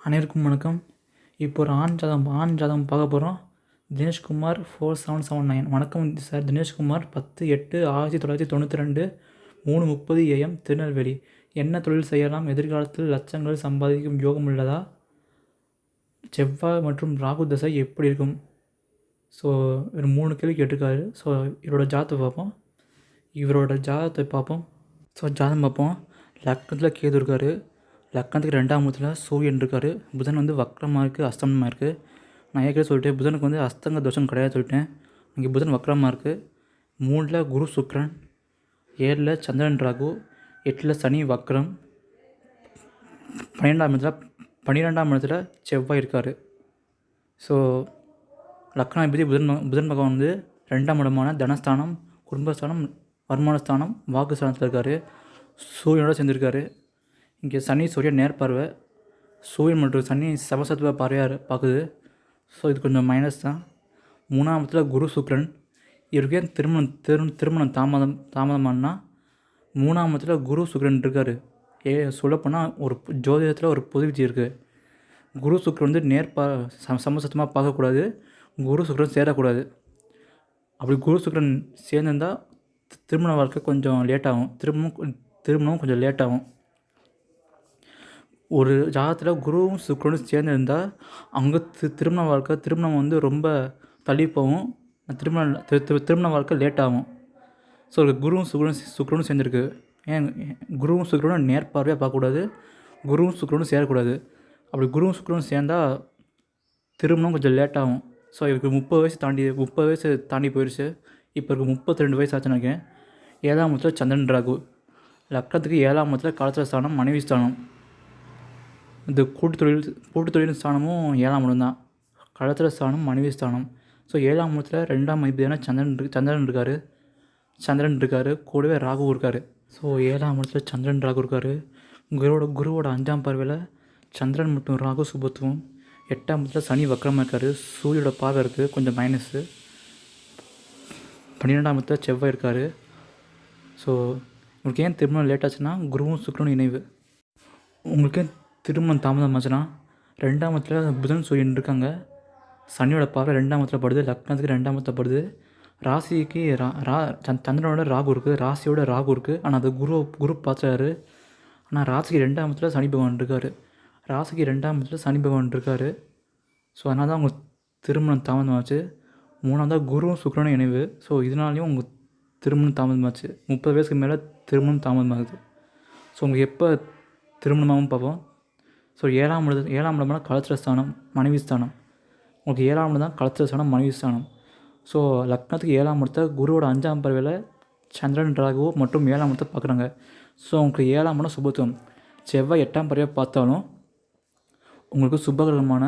அனைவருக்கும் வணக்கம். இப்போ ஒரு ஆண் ஜாதகம் ஆண் ஜாதகம் பார்க்க போகிறோம் Dineshkumar four seven seven nine வணக்கம் சார் தினேஷ்குமார் பத்து எட்டு ஆயிரத்தி தொள்ளாயிரத்தி தொண்ணூற்றி ரெண்டு மூணு முப்பது ஏஎம் திருநெல்வேலி. என்ன தொழில் செய்யலாம்? எதிர்காலத்தில் லட்சங்கள் சம்பாதிக்கும் யோகம் உள்ளதா? செவ்வாய் மற்றும் ராகு தசை எப்படி இருக்கும்? ஸோ இவர் மூணு கேள்வி கேட்டிருக்காரு. ஸோ இவரோட ஜாதகத்தை பார்ப்போம். இவரோட ஜாதகத்தை பார்ப்போம். ஸோ ஜாதகம் பார்ப்போம். லக்னத்தில் கேது இருக்கார். லக்னத்துக்கு ரெண்டாம் மூத்தில் சூரியன் இருக்கார் புதன் வந்து வக்ரமாக இருக்குது அஸ்தமனமாக இருக்குது நான் ஏற்கனவே சொல்லிட்டேன் புதனுக்கு வந்து அஸ்தங்க தோஷம் கிடையாது சொல்லிட்டேன். இங்கே புதன் வக்ரமாக இருக்குது மூணில் குரு சுக்ரன் ஏழில் சந்திரன் ராகு எட்டில் சனி வக்ரம். பன்னிரெண்டாம் இடத்துல பன்னிரெண்டாம் இடத்துல செவ்வாய் இருக்கார். ஸோ லக்னாதிபதி புதன் புதன் பகவான் வந்து ரெண்டாம் இடமான தனஸ்தானம் குடும்பஸ்தானம் வருமானஸ்தானம் வாக்குஸ்தானத்தில் இருக்கார். சூரியனோட சேர்ந்துருக்காரு. இங்கே சனி சூரியன் நேர்பார்வை. சூரியன் மற்றும் சனி சமசத்துவ பார்வையாக பார்க்குது ஸோ இது கொஞ்சம் மைனஸ் தான். மூணாமத்தில் குரு சுக்ரன். இவருக்கு ஏன் திருமணம் திரு திருமணம் தாமதம் தாமதமானா? மூணாமத்தில் குரு சுக்ரன் இருக்கார். ஏ சொல்லப்போனால் ஒரு ஜோதிடத்தில் ஒரு பொது விதி இருக்குது குரு சுக்ரன் வந்து நேர்பா சம சமசத்தமாக பார்க்கக்கூடாது. குரு சுக்ரன் சேரக்கூடாது. அப்படி குரு சுக்ரன் சேர்ந்துருந்தால் திருமண வாழ்க்கை கொஞ்சம் லேட் ஆகும். திருமணம் திருமணம் கொஞ்சம் லேட் ஆகும். ஒரு ஜாதகத்தில் குருவும் சுக்கரனும் சேர்ந்து இருந்தால் அவங்க தி திருமண வாழ்க்கை திருமணம் வந்து ரொம்ப தள்ளி போகும் திருமண திரு திருமண வாழ்க்கை லேட் ஆகும். ஸோ குருவும் சுக்கரனும் சுக்கரனும் சேர்ந்துருக்கு. ஏன் குருவும் சுக்கரனும் நேர்பார்வையாக பார்க்கக்கூடாது குருவும் சுக்கிரனும் சேரக்கூடாது. அப்படி குருவும் சுக்கரனும் சேர்ந்தால் திருமணம் கொஞ்சம் லேட் ஆகும். ஸோ இவருக்கு முப்பது வயசு தாண்டி முப்பது வயசு தாண்டி போயிடுச்சு இப்போ இருக்கு முப்பத்தி ரெண்டு வயசு ஆச்சுன்னு நினைக்கிறேன். ஏழாம் மத்தில் சந்திரன் ராகு. லக்னத்துக்கு ஏழாம் மத்தில் காலத்திர ஸ்தானம் மனைவி ஸ்தானம். இந்த கூட்டுத்தொழில் தொழில் தொழில் ஸ்தானமும் ஏழாம் இடம் தான் களத்திர ஸ்தானம் மனைவி ஸ்தானம். ஸோ ஏழாம் இடத்துல ரெண்டாம் மதிப்பான சந்திரன் இருக்கு சந்திரன் இருக்கார். சந்திரன் இருக்கார். கூடவே ராகு இருக்கார். ஸோ ஏழாம் இடத்துல சந்திரன் ராகு இருக்கார். குருவோட குருவோட அஞ்சாம் பார்வையில் சந்திரன் மற்றும் ராகு சுபத்துவம். எட்டாம் இடத்துல சனி வக்கரமாக இருக்கார். சூரியோட பார்வை இருக்குது கொஞ்சம் மைனஸு பன்னிரெண்டாம் இடத்துல செவ்வாய் இருக்கார். ஸோ உங்களுக்கு ஏன் திருமணம் லேட் ஆச்சுன்னா குருவும் சுக்கரனும் இணைவு. உங்களுக்கு திருமணம் தாமதம் ஆச்சுன்னா ரெண்டாம் இடத்துல புதன் சூரியன் இருக்காங்க. சனியோட பார்வை ரெண்டாம் இடத்துல படுது லக்னத்துக்கு ரெண்டாம் இடத்துல படுது. ராசிக்கு ரா ரா சந்திரனோட ராகு இருக்குது ராசியோட ராகு இருக்குது ஆனால் அது குரு குரு பார்த்துறாரு ஆனால் ராசிக்கு ரெண்டாம் இடத்துல சனி பகவான் இருக்கார். ராசிக்கு ரெண்டாம் இடத்துல சனி பகவான் இருக்கார். ஸோ அதனால் தான் அவங்க திருமணம் தாமதமாச்சு மூணாவதாக குருவும் சுக்கரனும் இணைவு. ஸோ இதனாலையும் உங்கள் திருமணம் தாமதமாச்சு முப்பது வயசுக்கு மேலே திருமணம் தாமதமாகுது ஸோ உங்களுக்கு எப்போ திருமணமாகவும் பார்ப்போம். ஸோ ஏழாம் இடத்து ஏழாம் இடம்னா கலத்திர ஸ்தானம் மனைவி ஸ்தானம். உங்களுக்கு ஏழாம் இடம் தான் கலத்திர ஸ்தானம் மனைவி ஸ்தானம். ஸோ லக்னத்துக்கு ஏழாம் இடத்த குருவோட அஞ்சாம் பறவையில் சந்திரன் ராகு மற்றும் ஏழாம் இடத்தை பார்க்குறாங்க. ஸோ உங்களுக்கு ஏழாம் இடம் சுபத்துவம். செவ்வாய் எட்டாம் பறவையை பார்த்தாலும் உங்களுக்கு சுபகரமான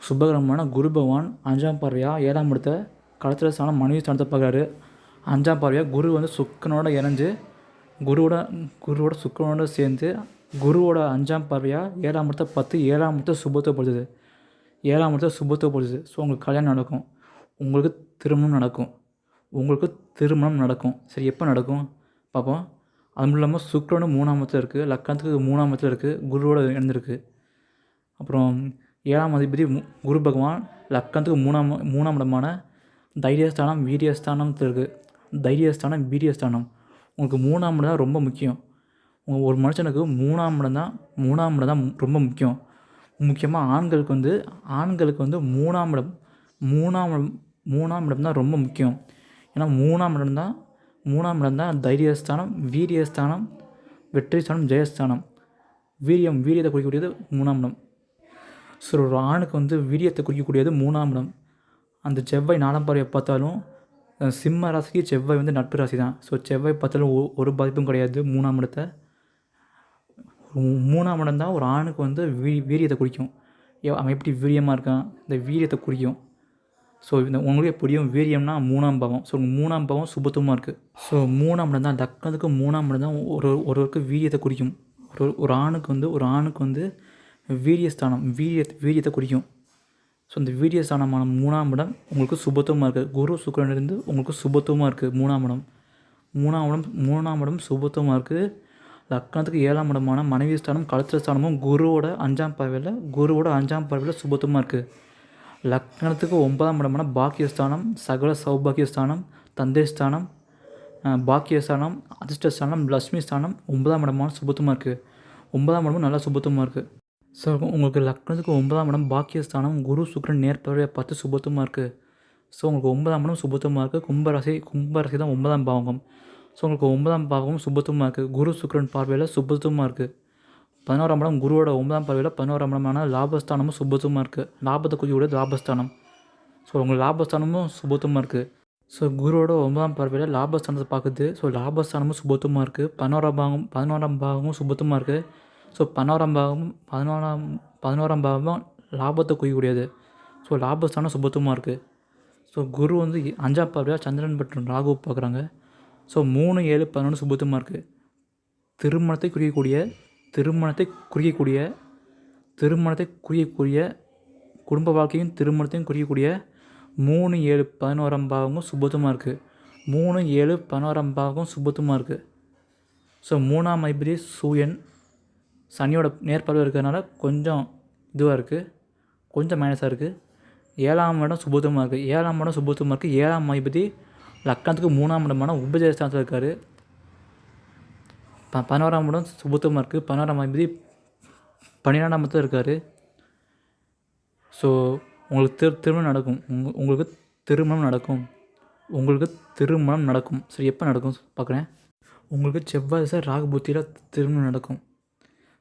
சுபகரமான குரு பகவான் அஞ்சாம் பறவையாக ஏழாம் இடத்த களத்தில் ஸ்தானம் மனைவி ஸ்தானத்தை பார்க்குறாரு. அஞ்சாம் பறவையாக குரு வந்து சுக்கனோட இணைஞ்சு குருவோட குருவோட சுக்கனோட சேர்ந்து குருவோட அஞ்சாம் பார்வையாக ஏழாம் இடத்த பத்து ஏழாம் இடத்த சுபத்துவப்படுத்துது ஏழாம் இடத்த சுபத்துவப்படுத்துது ஸோ உங்களுக்கு கல்யாணம் நடக்கும். உங்களுக்கு திருமணம் நடக்கும். உங்களுக்கு திருமணம் நடக்கும். சரி எப்போ நடக்கும்? பார்ப்போம். அது மட்டும் இல்லாமல் சுக்ரனும் மூணாம் இடத்துல இருக்குது லக்கணத்துக்கு மூணாம் இடத்துல இருக்குது குருவோட இணைந்திருக்கு. அப்புறம் ஏழாம் அதிபதி மு- குரு பகவான் லக்கணத்துக்கு மூணாம் மூணாம் இடமான தைரியஸ்தானம் வீரியஸ்தானத்தில் இருக்குது தைரியஸ்தானம் வீரியஸ்தானம். உங்களுக்கு மூணாம் இடம் ரொம்ப முக்கியம். ஒரு மனுஷனுக்கு மூணாம் இடம் தான் மூணாம் இடம் தான் ரொம்ப முக்கியம். முக்கியமாக ஆண்களுக்கு வந்து ஆண்களுக்கு வந்து மூணாம் இடம் மூணாம் இடம் மூணாம் இடம் தான் ரொம்ப முக்கியம். ஏன்னா மூணாம் இடம் தான் மூணாம் இடம் தான் தைரியஸ்தானம் வீரியஸ்தானம் வெற்றி ஸ்தானம் ஜெயஸ்தானம். வீரியம் வீரியத்தை குறிக்கக்கூடியது மூணாம் இடம். ஸோ ஒரு ஆணுக்கு வந்து வீரியத்தை குறிக்கக்கூடியது மூணாம் இடம். அந்த செவ்வாய் நாலாம் பார்வையை பார்த்தாலும் சிம்ம ராசிக்கு செவ்வாய் வந்து நட்பு ராசி தான் ஸோ செவ்வாய் பார்த்தாலும் ஒரு பாதிப்பும் கிடையாது மூணாம் இடத்தை. மூணாம் இடம் தான் ஒரு ஆணுக்கு வந்து வீ வீரியத்தை குறிக்கும். அவன் எப்படி வீரியமாக இருக்கான்? இந்த வீரியத்தை குறிக்கும். ஸோ இந்த உங்களுக்கே புரியும். வீரியம்னா மூணாம் பாவம். ஸோ மூணாம் பாவம் சுபத்துவமாக இருக்குது ஸோ மூணாம் இடம் தான் லக்னத்துக்கு மூணாம் இடம் தான் ஒரு ஒருவருக்கு வீரியத்தை குறிக்கும். ஒரு ஒரு ஆணுக்கு வந்து ஒரு ஆணுக்கு வந்து வீரியஸ்தானம் வீரிய வீரியத்தை குறிக்கும். ஸோ இந்த வீரியஸ்தானமான மூணாம் இடம் உங்களுக்கு சுபத்துவமாக இருக்குது குரு சுக்கிரன் இருந்து உங்களுக்கு சுபத்துவமாக இருக்குது மூணாம் இடம். மூணாம் இடம் மூணாம் இடம் சுபத்துவமாக இருக்குது லக்னத்துக்கு ஏழாம் இடமான மனைவி ஸ்தானம் கலத்திர ஸ்தானமும் குருவோட அஞ்சாம் பறவையில் குருவோட அஞ்சாம் பறவையில் சுபத்துமாக இருக்குது லக்னத்துக்கு ஒன்பதாம் இடமான பாக்கியஸ்தானம் சகல சௌபாகியஸ்தானம் தந்தை ஸ்தானம் பாக்கியஸ்தானம் அதிர்ஷ்டஸ்தானம் லக்ஷ்மி ஸ்தானம் ஒன்பதாம் இடமான சுபத்துமாக இருக்குது ஒன்பதாம் இடமும் நல்லா சுபத்துமாக இருக்குது ஸோ உங்களுக்கு லக்னத்துக்கு ஒன்பதாம் இடம் பாக்கியஸ்தானம் குரு சுக்ரன் நேர்பறவையை பார்த்து சுபத்துமாக இருக்குது ஸோ உங்களுக்கு ஒன்பதாம் இடம் சுபத்துமாக இருக்குது கும்பராசி கும்பராசி தான் ஒன்பதாம் பாவகம். ஸோ உங்களுக்கு ஒன்பதாம் பாவகம் சுபத்துவமாக இருக்குது குரு சுக்கரன் பார்வையில் சுபத்துவமாக இருக்குது பதினோராம் இடம் குருவோட ஒன்பதாம் பார்வையில் பதினோராம் இடமான லாபஸ்தானமும் சுபத்துவமாக இருக்குது லாபத்தை குறிக்கக்கூடிய லாபஸ்தானம். ஸோ உங்களுக்கு லாபஸ்தானமும் சுபத்துவமாக இருக்குது ஸோ குருவோட ஒன்பதாம் பார்வையில் லாபஸ்தானத்தை பார்க்குது. ஸோ லாபஸ்தானமும் சுபத்துவமாக இருக்குது பதினோராம் பாகம் பதினோராம் பாகமும் சுபத்துவமாக இருக்குது ஸோ பதினோராம் பாகமும் பதினோராம் பதினோராம் பாகமும் லாபத்தை குறிக்கக்கூடியது ஸோ லாபஸ்தானம் சுபத்துவமாக இருக்குது ஸோ குரு வந்து அஞ்சாம் பார்வையாக சந்திரன் மற்றும் ராகு பார்க்குறாங்க. ஸோ மூணு ஏழு பதினொன்று சுபத்துவமாக இருக்குது திருமணத்தை குறிக்கக்கூடிய திருமணத்தை குறிக்கக்கூடிய திருமணத்தை குறிக்கக்கூடிய குடும்ப வாழ்க்கையும் திருமணத்தையும் குறிக்கக்கூடிய மூணு ஏழு பதினோராம் பாகமும் சுபத்துவமாக இருக்குது மூணு ஏழு பதினோராம் பாகம் சுபத்துவமாக இருக்குது ஸோ மூணாம் ஐபதி சூயன் சனியோட நேர்பார்வை இருக்கிறதுனால கொஞ்சம் இதுவாக இருக்குது கொஞ்சம் மைனஸாக இருக்குது ஏழாம் இடம் சுபத்துவமாக இருக்குது ஏழாம் இடம் சுபத்துவமாக இருக்குது ஏழாம் ஐபதி லக்கணத்துக்கு மூணாம் இடமான உபஜயஸ்தானத்தில் இருக்கார். ப பதினோராம் இடம் சுபத்துவமாக இருக்குது பதினோராம் அதிபதி பன்னிரெண்டாம் இடத்துல இருக்கார். ஸோ உங்களுக்கு திரு திருமணம் நடக்கும். உங்க உங்களுக்கு திருமணம் நடக்கும். உங்களுக்கு திருமணம் நடக்கும். சரி எப்போ நடக்கும் பார்க்குறேன் உங்களுக்கு செவ்வாய் திசை ராகு புத்தியில் திருமணம் நடக்கும்.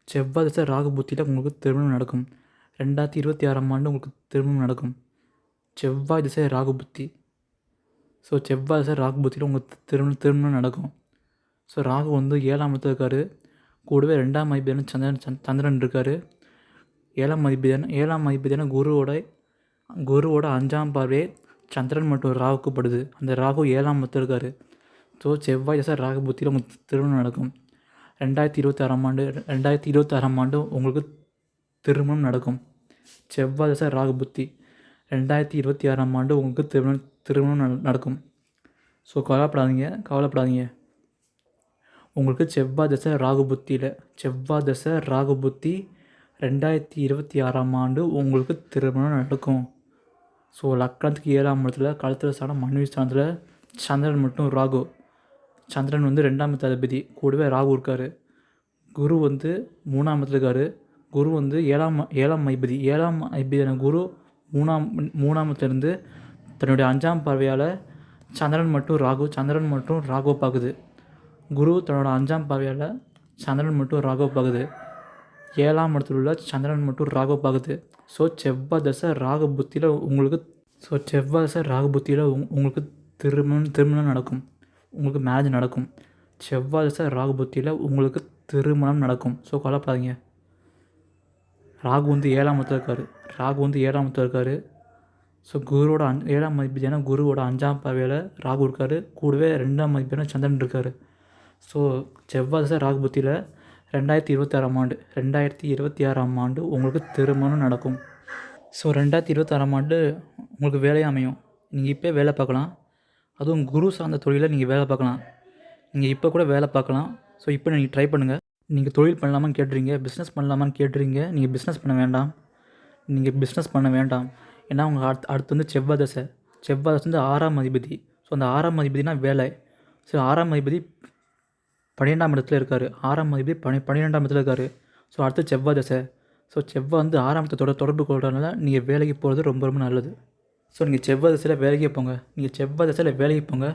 செவ்வாய் திசை ராகு புத்தியில் உங்களுக்கு திருமணம் நடக்கும். ரெண்டாயிரத்தி இருபத்தி ஆறாம் ஆண்டு உங்களுக்கு திருமணம் நடக்கும். செவ்வாய் திசை ராகு புத்தி ஸோ செவ்வாய் சார் ராகு புத்தியில் உங்களுக்கு திருமணம் திருமணம் நடக்கும். ஸோ ராகு வந்து ஏழாம் இடத்துல இருக்கார். கூடவே ரெண்டாம் அதிபதியான சந்திரன் சந் சந்திரன் இருக்கார். ஏழாம் அதிபதியான ஏழாம் அதிபதியான குருவோட குருவோட அஞ்சாம் பார்வையே சந்திரன் மற்றும் ராகுக்கு படுது. அந்த ராகு ஏழாம் இடத்துல இருக்கார். ஸோ செவ்வாய் தசை ராகு புத்தியில் உங்களுக்கு திருமணம் நடக்கும். ரெண்டாயிரத்தி இருபத்தி ஆறாம் ஆண்டு ரெண்டாயிரத்தி இருபத்தாறாம் ஆண்டு உங்களுக்கு திருமணம் நடக்கும். செவ்வாய் தசை ராகு புத்தி. ரெண்டாயிரத்தி இருபத்தி ஆறாம் ஆண்டு உங்களுக்கு திருமணம் திருமணம் நடக்கும். ஸோ கவலைப்படாதீங்க கவலைப்படாதீங்க. உங்களுக்கு செவ்வாய் தசை ராகு புத்தியில். செவ்வாய் தசை ராகு புத்தி ரெண்டாயிரத்தி இருபத்தி ஆறாம் ஆண்டு உங்களுக்கு திருமணம் நடக்கும். ஸோ லக்கணத்துக்கு ஏழாம் இடத்துல கழுத்துல ஸ்தானம் மனைவி ஸ்தானத்தில் சந்திரன் மட்டும் ராகு. சந்திரன் வந்து ரெண்டாம் தளபதி அதிபதி. கூடவே ராகு இருக்கார். குரு வந்து மூணாம் இடத்துல இருக்கார். குரு வந்து ஏழாம் ஏழாம் ஐபதி ஏழாம் ஐபதியான குரு மூணாம் மூணாமத்துலேருந்து தன்னுடைய அஞ்சாம் பார்வையால் சந்திரன் மட்டும் ராகு சந்திரன் மட்டும் ராகு பார்க்குது குரு தன்னோட அஞ்சாம் பார்வையால் சந்திரன் மட்டும் ராகு பார்க்குது ஏழாம் இடத்துல உள்ள சந்திரன் மட்டும் ராகு பார்க்குது ஸோ செவ்வாய் தசை ராகு புத்தியில் உங்களுக்கு ஸோ செவ்வாய் தசை ராகு புத்தியில் உங் உங்களுக்கு திருமணம் திருமணம் நடக்கும். உங்களுக்கு மேரேஜ் நடக்கும். செவ்வாய் தசை ராகு புத்தியில் உங்களுக்கு திருமணம் நடக்கும். ஸோ கவலைப்படாதீங்க. ராகு வந்து ஏழாம் இடத்துல இருக்கார். ராகு வந்து ஏழாம் இடத்துல இருக்கார். ஸோ குருவோட அஞ் ஏழாம் மதிப்பீடான குருவோட அஞ்சாம் பார்வையில் ராகு இருக்கார். கூடவே ரெண்டாம் மதிப்பீடான சந்திரன் இருக்கார். ஸோ செவ்வாய் தசை ராகு புத்தியில் ரெண்டாயிரத்தி இருபத்தாறாம் ஆண்டு ரெண்டாயிரத்தி இருபத்தி ஆறாம் ஆண்டு உங்களுக்கு திருமணம் நடக்கும். ஸோ ரெண்டாயிரத்தி இருபத்தாறாம் ஆண்டு உங்களுக்கு வேலை அமையும். நீங்கள் இப்போ வேலை பார்க்கலாம். அதுவும் குரு சார்ந்த தொழிலில் நீங்கள் வேலை பார்க்கலாம். நீங்கள் இப்போ கூட வேலை பார்க்கலாம். ஸோ இப்போ நீங்கள் ட்ரை பண்ணுங்கள் நீங்கள் தொழில் பண்ணலாமான்னு கேட்டுறீங்க பிஸ்னஸ் பண்ணலாமான்னு கேட்டுறீங்க நீங்கள் பிஸ்னஸ் பண்ண வேண்டாம். நீங்கள் பிஸ்னஸ் பண்ண வேண்டாம். ஏன்னா உங்கள் அடுத்து அடுத்து வந்து செவ்வாய் தசை செவ்வாய் தசை வந்து ஆறாம் அதிபதி. ஸோ அந்த ஆறாம் அதிபதினா வேலை. ஸோ ஆறாம் அதிபதி பன்னிரெண்டாம் இடத்துல இருக்கார். ஆறாம் அதிபதி பனி பன்னிரெண்டாம் இடத்துல இருக்கார். ஸோ அடுத்து செவ்வாய் தசை ஸோ செவ்வாய் வந்து ஆறாம் இடத்தோட தொடர்பு கொள்றதுனால நீங்கள் வேலைக்கு போகிறது ரொம்ப ரொம்ப நல்லது. ஸோ நீங்கள் செவ்வாய் தசையில் வேலைக்கு போங்க. நீங்கள் செவ்வாய் தசையில் வேலைக்கு போங்க.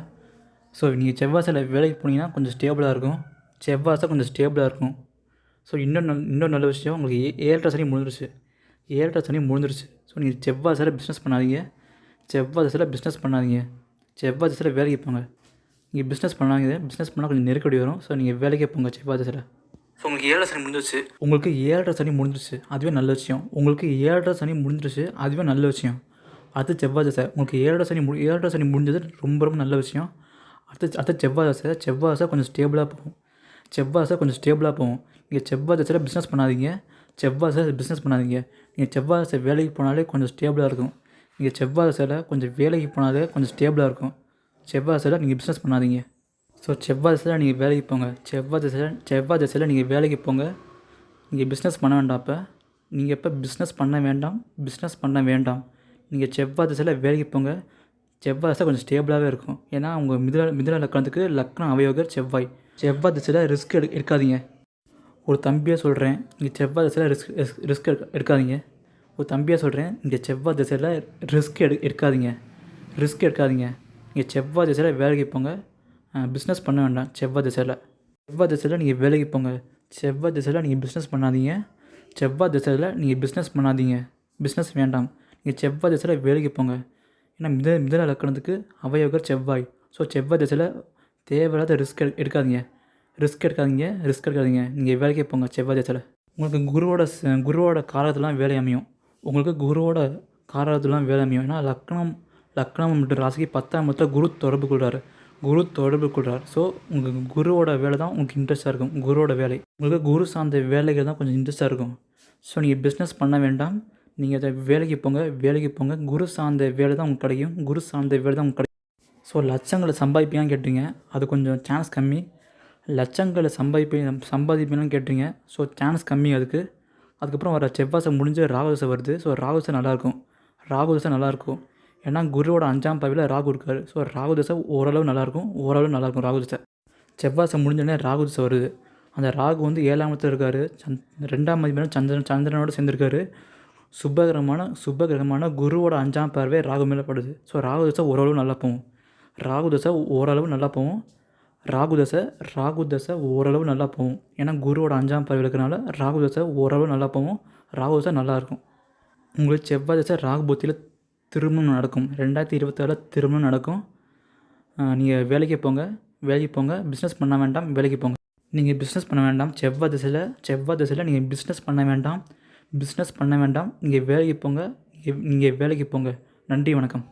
ஸோ நீங்கள் செவ்வாய் தசையில் வேலைக்கு போனீங்கன்னா கொஞ்சம் ஸ்டேபிளாக இருக்கும். செவ்வாய் கொஞ்சம் ஸ்டேபிளாக இருக்கும். ஸோ இன்னொன்று நல் இன்னொரு நல்ல விஷயம் உங்களுக்கு ஏ ஏழரை சனி முடிஞ்சிருச்சு. ஏழரை சனி முடிஞ்சிருச்சு. ஸோ நீங்கள் செவ்வாய் தசையில் பிஸ்னஸ் பண்ணாதீங்க. செவ்வாய் தசையில் பிஸ்னஸ் பண்ணாதீங்க. செவ்வாய் தசையில் வேலைக்கு போங்க. நீங்கள் பிஸ்னஸ் பண்ணாங்க பிஸ்னஸ் பண்ணால் கொஞ்சம் நெருக்கடி வரும். ஸோ நீங்கள் வேலைக்கே போங்க செவ்வாய் தசையில் ஸோ உங்களுக்கு ஏழரை சனி முடிஞ்சிருச்சு. உங்களுக்கு ஏழரை சனி முடிஞ்சிருச்சு. அதுவே நல்ல விஷயம். உங்களுக்கு ஏழரை சனி முடிஞ்சிருச்சு. அதுவே நல்ல விஷயம். அடுத்து செவ்வாய் தசை. உங்களுக்கு ஏழரை சனி முடி ஏழரை சனி முடிஞ்சது ரொம்ப ரொம்ப நல்ல விஷயம். அடுத்து அடுத்து செவ்வாய் தசை. செவ்வாய் தசை கொஞ்சம் ஸ்டேபிளாக போகும். செவ்வாய் கொஞ்சம் ஸ்டேபிளாக போகும். நீங்கள் செவ்வாய் தசையில் பிஸ்னஸ் பண்ணாதீங்க. செவ்வாய் பிஸ்னஸ் பண்ணாதீங்க. நீங்கள் செவ்வாய் தசை வேலைக்கு போனாலே கொஞ்சம் ஸ்டேபிளாக இருக்கும். நீங்கள் செவ்வாய் தசையில் கொஞ்சம் வேலைக்கு போனாலே கொஞ்சம் ஸ்டேபிளாக இருக்கும். செவ்வாய் தசையில் நீங்கள் பிஸ்னஸ் பண்ணாதீங்க. ஸோ செவ்வாய் திசையில் நீங்கள் வேலைக்கு போங்க. செவ்வாய் திசையில் செவ்வாய் திசையில் நீங்கள் வேலைக்கு போங்க. நீங்கள் பிஸ்னஸ் பண்ண வேண்டாம் அப்போ. நீங்கள் எப்போ பிஸ்னஸ் பண்ண வேண்டாம் பிஸ்னஸ் பண்ண வேண்டாம். நீங்கள் செவ்வாய் திசையில் வேலைக்கு போங்க. செவ்வாய் திசை கொஞ்சம் ஸ்டேபிளாகவே இருக்கும். ஏன்னா உங்கள் மிதுன மிதுன லக்கணத்துக்கு லக்னம் அவயோகர் செவ்வாய். செவ்வாய் திசையில் ரிஸ்க் எடு எடுக்காதீங்க. ஒரு தம்பியாக சொல்கிறேன் நீங்கள் செவ்வாய் திசையில் ரிஸ்க் ரிஸ்க் எடுக்காதீங்க. ஒரு தம்பியாக சொல்கிறேன் இங்கே செவ்வாய் திசையில் ரிஸ்க் எடு எடுக்காதீங்க. ரிஸ்க் எடுக்காதீங்க. நீங்கள் செவ்வாய் திசையில் வேலைக்கு போங்க. பிஸ்னஸ் பண்ண வேண்டாம் செவ்வாய் திசையில். செவ்வாய் திசையில் நீங்கள் வேலைக்கு போங்க. செவ்வாய் திசையில் நீங்கள் பிஸ்னஸ் பண்ணாதீங்க. செவ்வாய் திசையில் நீங்கள் பிஸ்னஸ் பண்ணாதீங்க. பிஸ்னஸ் வேண்டாம். நீங்கள் செவ்வாய் திசையில் வேலைக்கு போங்க. ஏன்னா மித மிதன லக்கணத்துக்கு அவயோகர் செவ்வாய். ஸோ செவ்வாய் திசையில் தேவையில்லாத ரிஸ்க் எடு எடுக்காதீங்க. ரிஸ்க் எடுக்காதீங்க ரிஸ்க் எடுக்காதீங்க. நீங்கள் வேலைக்கே போங்க செவ்வாய் திசையில். உங்களுக்கு குருவோட ச- குருவோட காலத்துலாம் வேலை அமையும். உங்களுக்கு குருவோட காலத்துலாம் வேலை அமையும். ஏன்னா லக்னம் லக்னம் மற்றும் ராசிக்கு பத்தாம் இடத்துல குரு தொடர்பு கொள்கிறாரு குரு தொடர்பு கொள்கிறார் ஸோ உங்கள் குருவோட வேலை தான் உங்களுக்கு இன்ட்ரெஸ்ட்டாக இருக்கும். குருவோட வேலை. உங்களுக்கு குரு சார்ந்த வேலைகள் தான் கொஞ்சம் இன்ட்ரெஸ்ட்டாக இருக்கும். ஸோ நீங்கள் பிஸ்னஸ் பண்ண வேண்டாம். நீங்கள் அதை வேலைக்கு போங்க வேலைக்கு போங்க. குரு சார்ந்த வேலை தான் உங்களுக்கு கிடைக்கும். குரு சார்ந்த வேலை தான் உங்களுக்கு கிடைக்கும் ஸோ லட்சங்களை சம்பாதிப்பியான்னு கேட்டீங்க அது கொஞ்சம் சான்ஸ் கம்மி. லட்சங்களை சம்பாதிப்பி சம்பாதிப்பீங்கன்னு கேட்டீங்க ஸோ சான்ஸ் கம்மி அதுக்கு. அதுக்கப்புறம் வர செவ்வாசை முடிஞ்ச ராகுதசை வருது. ஸோ ராகுதசை நல்லாயிருக்கும். ராகுதசை நல்லாயிருக்கும். ஏன்னா குருவோட அஞ்சாம் பதவியில் ராகு இருக்கார். ஸோ ராகுதசை ஓரளவு நல்லாயிருக்கும். ஓரளவு நல்லாயிருக்கும் ராகுதசை செவ்வாசை முடிஞ்சோடனே ராகுதசை வருது. அந்த ராகு வந்து ஏழாம் இடத்துல இருக்கார். சந் ரெண்டாம் மதிப்பான சந்திரன் சந்திரனோட சேர்ந்துருக்காரு. சுபகிரகமான சுபகிரகமான குருவோட அஞ்சாம் பார்வை ராகு மேலே படுது. ஸோ ராகு தசை ஓரளவு நல்லா போகும். ராகு தசை ஓரளவு நல்லா போகும். ராகு தசை ராகு தசை ஓரளவு நல்லா போகும். ஏன்னா குருவோட அஞ்சாம் பறவை இருக்கிறனால ராகு தசை ஓரளவு நல்லா போகும். ராகு தசை உங்களுக்கு செவ்வாய் தசை ராகு புத்தியில் திருமணம் நடக்கும். ரெண்டாயிரத்தி இருபத்தாறில் திருமணம் நடக்கும். நீங்கள் வேலைக்கு போங்க. வேலைக்கு போங்க. பிஸ்னஸ் பண்ண வேண்டாம். வேலைக்கு போங்க. நீங்கள் பிஸ்னஸ் பண்ண வேண்டாம். செவ்வாய் திசையில் செவ்வாய் திசையில் நீங்கள் பிஸ்னஸ் பண்ண வேண்டாம். பிஸ்னஸ் பண்ண வேண்டாம். நீங்கள் வேலைக்கு போங்க. நீங்கள் வேலைக்கு போங்க. நன்றி வணக்கம்.